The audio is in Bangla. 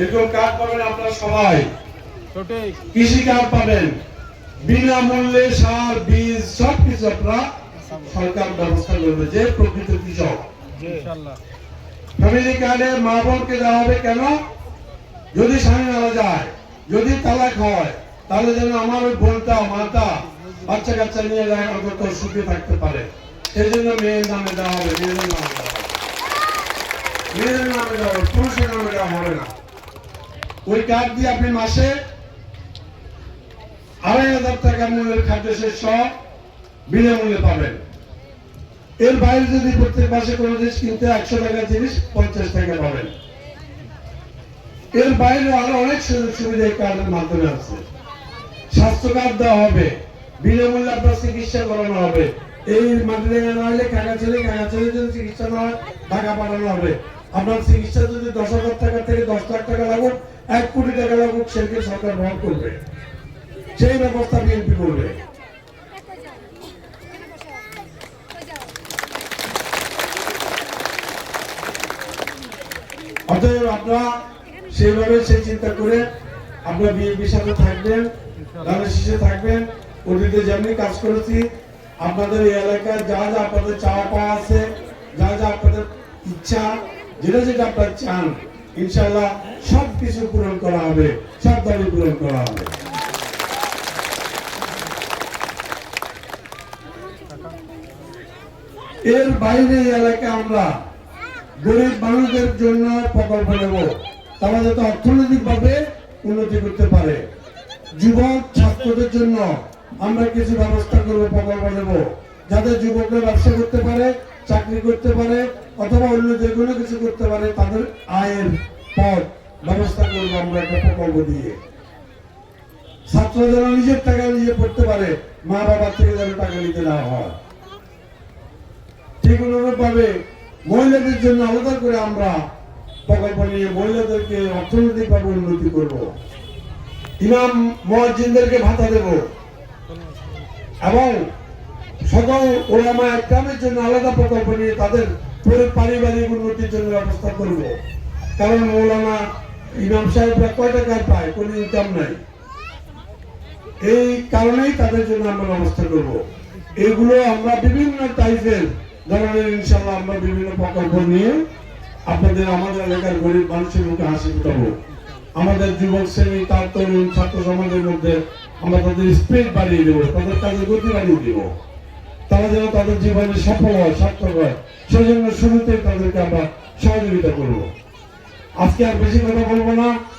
এরকম কার্ড পাবেন আপনারা সবাই। কৃষি কার্ড পাবেন। বিনামূল্যে সার বীজ সব কিছু আপনারা সরকার ব্যবস্থা করবে যে প্রকৃত কৃষক। ফ্যামিলি কার্ডে মা বোনকে দেওয়া হবে কেন? যদি স্বামী মারা যায় যদি তালাক হয় তাহলে যেন আমার ওই বোনটা মাতা বাচ্চা কাচ্চা নিয়ে যায় অন্তত সুখে থাকতে পারে। সেই জন্য মেয়ের নামে দেওয়া হবে মেয়েদের নামে দেওয়া হবে। মেয়েদের নামে দেওয়া হবে পুরুষের নামে দেওয়া হবে না। ওই কার্ড দিয়ে আপনি মাসে আড়াই হাজার টাকা মূল্যের খাদ্য শস্য বিনামূল্যে পাবেন। এর বাইরে যদি প্রত্যেক মাসে কোনো জিনিস কিনতে একশো টাকা জিনিস পঞ্চাশ টাকা পাবেন। এর বাইরে আরও অনেক সুযোগ সুবিধা এই কার্ডের মাধ্যমে আছে। স্বাস্থ্য কার্ড দেওয়া হবে, বিনামূল্যে আপনার চিকিৎসা করানো হবে। এই মাটিতে না হলে কাকা ছেলে কাকা ছেলে যদি চিকিৎসা না হয় টাকা পাঠানো হবে। আপনার চিকিৎসা যদি দশ হাজার টাকা থেকে দশ লাখ টাকা লাগুক এক কোটি টাকা লাগুক সেটি সরকার বহন করবে। সেই ব্যবস্থা বিএনপি করবে। অতএব আপনারা সেইভাবে সেই চিন্তা করে আপনারা বিএনপির সাথে থাকবেন ধানের শীষে থাকবেন, অতীতে যেমনি কাজ করেছি, আপনাদের এই এলাকায় যা যা আপনাদের চাওয়া পাওয়া আছে, যা যা আপনাদের ইচ্ছা, যেটা যেটা আপনারা চান ইনশাল্লাহ সব কিছু পূরণ করা হবে সব দাবি পূরণ করা হবে। এর বাইরে এই এলাকায় আমরা গরিব মানুষদের জন্য প্রকল্প নেব। তারা যাতে অর্থনৈতিক ভাবে উন্নতি করতে পারে। যুবক, ছাত্রদের জন্য আমরা কিছু ব্যবস্থা করব, প্রকল্প নেব। যাতে যুবকরা ব্যবসা করতে পারে, চাকরি করতে পারে, অথবা অন্য যে কোনো কিছু করতে পারে, তাদের আয়ের পথ ব্যবস্থা করব আমরা একটা প্রকল্প দিয়ে। ছাত্র যেন নিজের টাকা নিজে পড়তে পারে, মা বাবার থেকে যেন টাকা নিতে না হয়। ঠিক অনুরূপ ভাবে মহিলাদের জন্য আলাদা করে আমরা প্রকল্প নিয়ে মহিলাদেরকে অর্থনৈতিক ভাবে উন্নতি করব। ইমাম মহাজিনদেরকে ভাতা দেব। এবং সকল ওলামা একরামের জন্য আলাদা প্রকল্প নিয়ে তাদের পুরো পারিবারিক উন্নতির জন্য ব্যবস্থা করব। কারণ মৌলানা ইমাম সাহেবরা কয় টাকা পায়, কোনো ইনকাম নাই। এই কারণেই তাদের জন্য আমরা ব্যবস্থা করব। এগুলো আমরা বিভিন্ন টাইপের ধরনের ইনশাল্লাহ আমরা বিভিন্ন প্রকল্প নিয়ে আপনাদের, আমাদের এলাকার গরিব মানুষের মুখে হাসি ফুটাবো। আমাদের যুবক শ্রেণি, তার তরুণ, ছাত্র সমাজের মধ্যে আমরা তাদের স্পিড বাড়িয়ে দেবো, তাদের কাজে গতি বাড়িয়ে দেব। তারা যেন তাদের জীবনে সফল হয়, সার্থক হয় সেই জন্য শুরুতেই তাদেরকে আমরা সহযোগিতা করব। আজকে আর বেশি কথা বলব না।